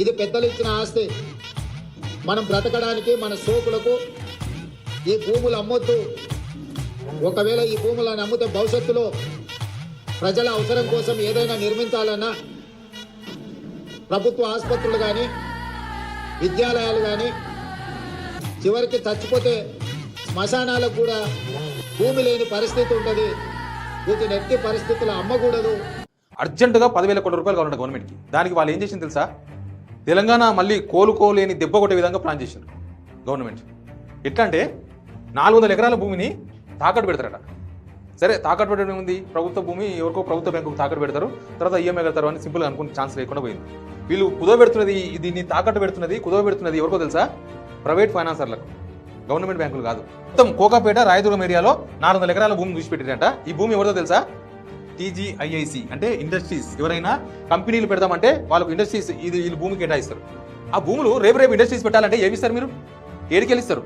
ఇది పెద్దలు ఇచ్చిన ఆస్తి. మనం బ్రతకడానికి మన సోకులకు ఈ భూములు అమ్మొద్దు. ఒకవేళ ఈ భూములను అమ్మితే భవిష్యత్తులో ప్రజల అవసరం కోసం ఏదైనా నిర్మించాలన్నా ప్రభుత్వ ఆసుపత్రులు కానీ విద్యాలయాలు కానీ చివరికి చచ్చిపోతే శ్మశానాలకు కూడా భూమి లేని పరిస్థితి ఉంటుంది. వీటిని ఎట్టి పరిస్థితులు అమ్మకూడదు. అర్జెంటుగా పదివేల కోట్ల రూపాయలు కావాలంట గవర్నమెంట్కి. దానికి వాళ్ళు ఏం చేసింది తెలుసా? తెలంగాణ మళ్ళీ కోలుకోలేని దెబ్బ కొట్టే విధంగా ప్లాన్ చేశారు గవర్నమెంట్. ఎట్లా అంటే నాలుగు వందల ఎకరాల భూమిని తాకట్టు పెడతారట. సరే తాకట్టు పెట్టడం ఉంది ప్రభుత్వ భూమి ఎవరికో ప్రభుత్వ బ్యాంకుకు తాకట్టు పెడతారు తర్వాత ఈఎంఐ కడతారు అని సింపుల్గా అనుకునే ఛాన్స్ లేకుండా పోయింది. వీళ్ళు కుదవ పెడుతున్నది దీన్ని తాకట్టు పెడుతున్నది కుదవ పెడుతున్నది ఎవరికో తెలుసా? ప్రైవేట్ ఫైనాన్సర్లకు గవర్నమెంట్ బ్యాంకులు కాదు. మొత్తం కోకాపేట రాయదుర్గం ఏరియాలో నాలుగు వందల ఎకరాల భూమి చూసిపెట్టారంట ఈ భూమి ఎవరిదో తెలుసా? టీజీఐఐసి అంటే ఇండస్ట్రీస్ ఎవరైనా కంపెనీలు పెడదామంటే వాళ్ళకు ఇండస్ట్రీస్ ఇది వీళ్ళు భూమి కేటాయిస్తారు. ఆ భూములు రేపు రేపు ఇండస్ట్రీస్ పెట్టాలంటే ఏమిస్తారు మీరు? ఏడికి వెళ్ళిస్తారు